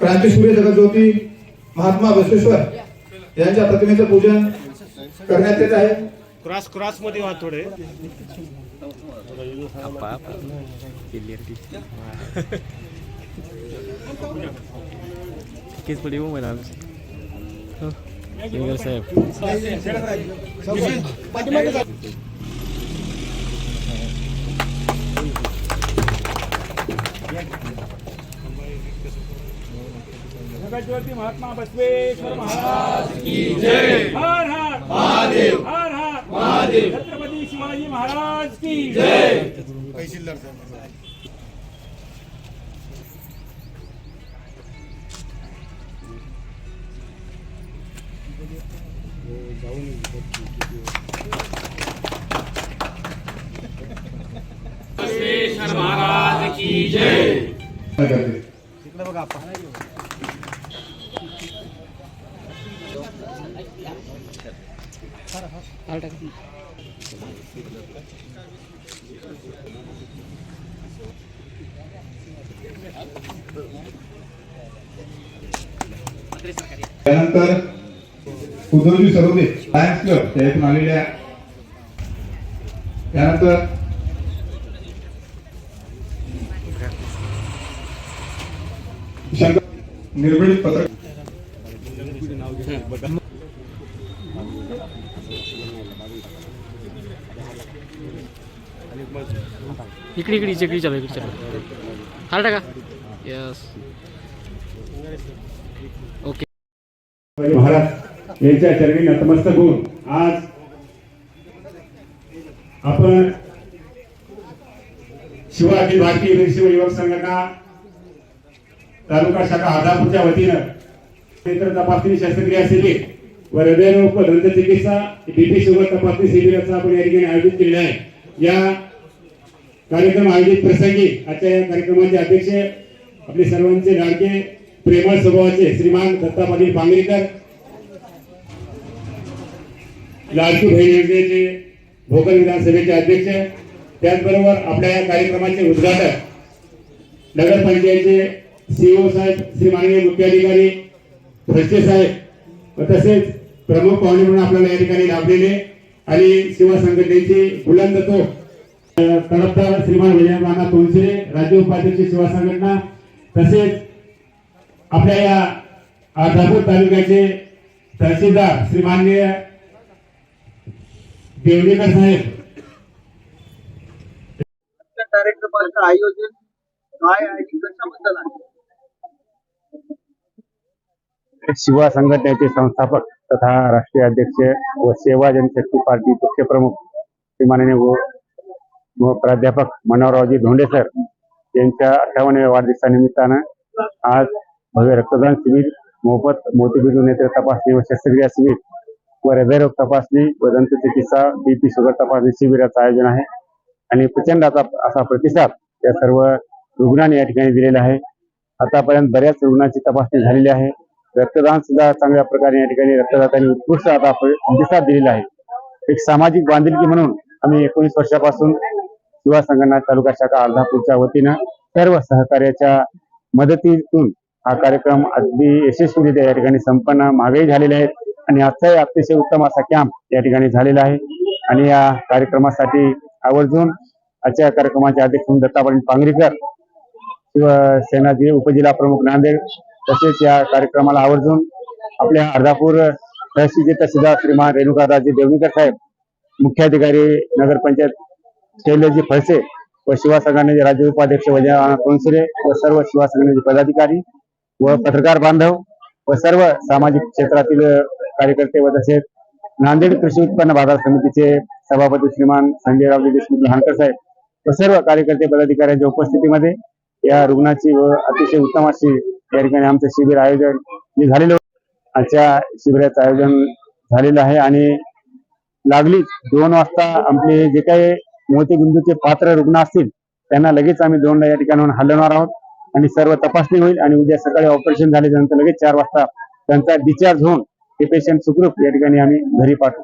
क्रांतीसूर्य जगज्योती महात्मा बसवेश्वर यांच्या प्रतिमेचं पूजन करण्यात येत आहे क्रॉस क्रॉसमध्ये व्हा थोडे Kids pali mo man Single save. Jagjyoti Mahatma Basaveshwar Maharaj की जय। हर हर। महादेव। हर हर। महादेव। छत्रपती शिवाजी महाराज की जय। करते. त्यानंतर उद्धवजी सरोदे लायन्स क्लब त्या इथून आलेल्या त्यानंतर शंकर निर्भीड पत्रक इकडे इकडे इकडे चालू इकडे चालू हाल टाका. यस ओके महाराज यांच्या चरणी नतमस्तक होऊन आज आपण शिव भारतीय शिव युवक संघटना तालुका शाखा आदापूरच्या वतीनं नेत्र तपासणी शस्त्रक्रिया शिबिर व हृदयरोग व दंतचिकित्सा बीपी शुगर तपासणी शिबिराचं आपण या ठिकाणी आयोजित केलेलं आहे. या कार्यक्रम आयोजित प्रसंगी आजच्या या कार्यक्रमाचे अध्यक्ष आपले सर्वांचे लाडके प्रेमळ स्वभावाचे श्रीमान दत्ता पाटील पांगरीकर लाडकी बहीण योजनेचे भोकर विधानसभेचे अध्यक्ष त्याचबरोबर आपल्या या कार्यक्रमाचे उद्घाटक नगरपंचायतचे सीओ साहेब श्री माननीय मुख्याधिकारी भ्रष्टे साहेब तसेच प्रमुख पाहुणे म्हणून आपल्याला या ठिकाणी लाभलेले आणि सेवा संघटनेचे बुलंद तो तडफदार श्रीमान विजय राणा तोलसिरे राज्य उपाध्यक्ष सेवा संघटना तसेच आपल्या या अर्धापूर तालुक्याचे तहसीलदार श्रीमान्य देवडेकर साहेब. कार्यक्रमाचं आयोजन काय आहे आणि कशाबद्दल आहे? शिवा संघटनेचे संस्थापक तथा राष्ट्रीय अध्यक्ष व सेवा जनशक्ती पार्टी पक्षप्रमुख श्री माननीय व प्राध्यापक मनोहररावजी धोंडे सर यांच्या अठ्ठावन्नव्या वाढदिवसानिमित्तानं आज भव्य रक्तदान शिबिर मोफत मोतीबिंदू नेत्र तपासणी व शस्त्रक्रिया शिबिर व हृदयरोग तपासणी व दंतचिकित्सा बीपी शुगर तपासणी शिबिराचं आयोजन आहे आणि प्रचंड असा असा प्रतिसाद या सर्व रुग्णांनी या ठिकाणी दिलेला आहे. आतापर्यंत बऱ्याच रुग्णांची तपासणी झालेली आहे. रक्तदान सुद्धा चांगल्या प्रकारे या ठिकाणी रक्तदाताने उत्कृष्ट आता प्रतिसाद दिलेला आहे. एक सामाजिक बांधिलकी म्हणून आम्ही एकोणीस वर्षापासून युवा संघटना तालुका शाखा अर्धापूरच्या वतीनं सर्व सहकार्याच्या मदतीतून हा कार्यक्रम अगदी यशस्वीरित्या या ठिकाणी संपन्न मागेही झालेले आहेत आणि आजचाही अतिशय उत्तम असा कॅम्प या ठिकाणी झालेला आहे. आणि या कार्यक्रमासाठी आवर्जून आजच्या कार्यक्रमाचे अध्यक्ष म्हणून दत्ता पाटील पांगरीकर शिवसेना उपजिल्हा प्रमुख नांदेड तसेच या कार्यक्रमाला आवर्जून आपल्या अर्धापूर तहसीलचे तहसीलदार श्रीमान रेणुकादाजी देवणीकर साहेब मुख्याधिकारी नगरपंचायत शैलजी फळसे व शिवा राज्य उपाध्यक्ष वजय कोनसरे व सर्व शिवसंघाचे पदाधिकारी व पत्रकार बांधव व सर्व सामाजिक क्षेत्रातील कार्यकर्ते व तसेच नांदेड कृषी उत्पन्न बाजार समितीचे सभापती श्रीमान संजयरावजी देशमुख लहानकर साहेब व सर्व कार्यकर्ते पदाधिकाऱ्यांच्या उपस्थितीमध्ये या रुग्णाची व अतिशय उत्तम अशी या ठिकाणी आमचं शिबिर आयोजन मी झालेलं आजच्या शिबिराचं आयोजन झालेलं आहे आणि लागलीच दोन वाजता आपले जे काही मोतीबिंदूचे पात्र रुग्ण असतील त्यांना लगेच आम्ही दोनला या ठिकाणाहून हलवणार आहोत. आणि सर्व तपासणी होईल आणि उद्या सकाळी ऑपरेशन झाल्यानंतर लगेच चार वाजता त्यांचा डिस्चार्ज होऊन ते पेशंट सुखरूप या ठिकाणी आम्ही घरी पाठवू.